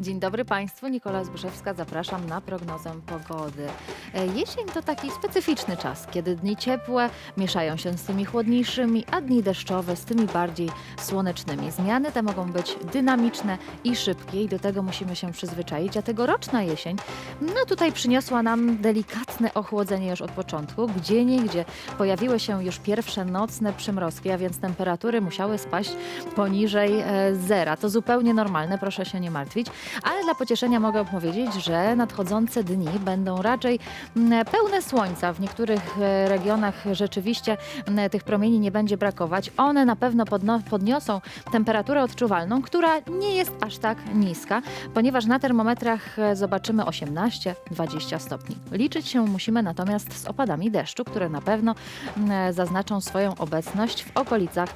Dzień dobry Państwu, Nikola Zbyszewska, zapraszam na prognozę pogody. E, Jesień to taki specyficzny czas, kiedy dni ciepłe mieszają się z tymi chłodniejszymi, a dni deszczowe z tymi bardziej słonecznymi. Zmiany te mogą być dynamiczne i szybkie i do tego musimy się przyzwyczaić, a tegoroczna jesień, no tutaj przyniosła nam delikatne ochłodzenie już od początku, gdzie niegdzie pojawiły się już pierwsze nocne przymrozki, a więc temperatury musiały spaść poniżej e, zera. To zupełnie normalne, proszę się nie martwić. Ale dla pocieszenia mogę powiedzieć, że nadchodzące dni będą raczej mm, pełne słońca. W niektórych e, regionach rzeczywiście mm, tych promieni nie będzie brakować. One na pewno podniosą temperaturę odczuwalną, która nie jest aż tak niska, ponieważ na termometrach e, zobaczymy 18-20 stopni. Liczyć się musimy natomiast z opadami deszczu, które na pewno mm, zaznaczą swoją obecność w okolicach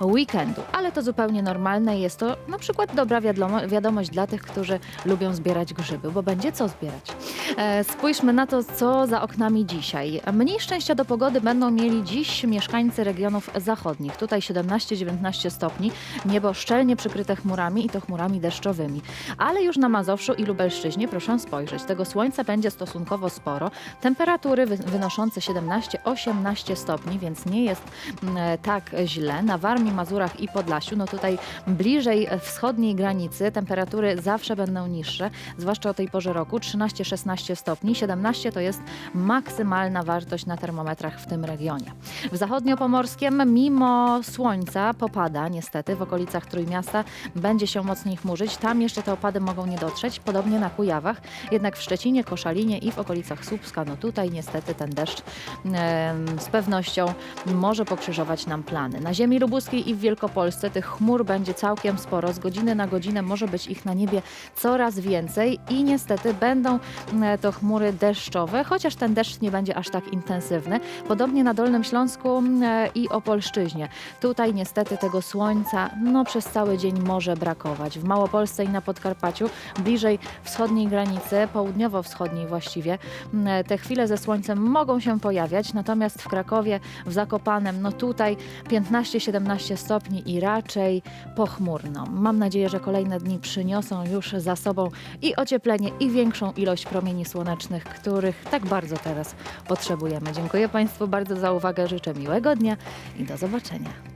weekendu. Ale to zupełnie normalne jest to na przykład dobra wiadomo, wiadomość dla tych, którzy lubią zbierać grzyby, bo będzie co zbierać. E, spójrzmy na to, co za oknami dzisiaj. Mniej szczęścia do pogody będą mieli dziś mieszkańcy regionów zachodnich. Tutaj 17-19 stopni, niebo szczelnie przykryte chmurami i to chmurami deszczowymi. Ale już na Mazowszu i Lubelszczyźnie proszę spojrzeć. Tego słońca będzie stosunkowo sporo. Temperatury wy- wynoszące 17-18 stopni, więc nie jest mm, tak źle. Na Warmii, Mazurach i Podlasiu, no tutaj bliżej wschodniej granicy temperatury zawsze będą niższe, zwłaszcza o tej porze roku 13-16 stopni, 17 to jest maksymalna wartość na termometrach w tym regionie. W zachodniopomorskiem mimo słońca popada niestety w okolicach Trójmiasta będzie się mocniej chmurzyć, tam jeszcze te opady mogą nie dotrzeć, podobnie na Kujawach, jednak w Szczecinie, Koszalinie i w okolicach Słupska, no tutaj niestety ten deszcz em, z pewnością może pokrzyżować nam plany. Na ziemi lubuskiej i w Wielkopolsce tych chmur będzie całkiem sporo. Z godziny na godzinę może być ich na niebie coraz więcej i niestety będą e, to chmury deszczowe, chociaż ten deszcz nie będzie aż tak intensywny. Podobnie na Dolnym Śląsku e, i Opolszczyźnie. Tutaj niestety tego słońca no, przez cały dzień może brakować. W Małopolsce i na Podkarpaciu, bliżej wschodniej granicy, południowo-wschodniej właściwie, m, te chwile ze słońcem mogą się pojawiać, natomiast w Krakowie, w Zakopanem, no tutaj 15-17 stopni i raczej pochmurno. Mam nadzieję, że kolejne dni przyniosą już za sobą i ocieplenie, i większą ilość promieni słonecznych, których tak bardzo teraz potrzebujemy. Dziękuję Państwu bardzo za uwagę, życzę miłego dnia i do zobaczenia.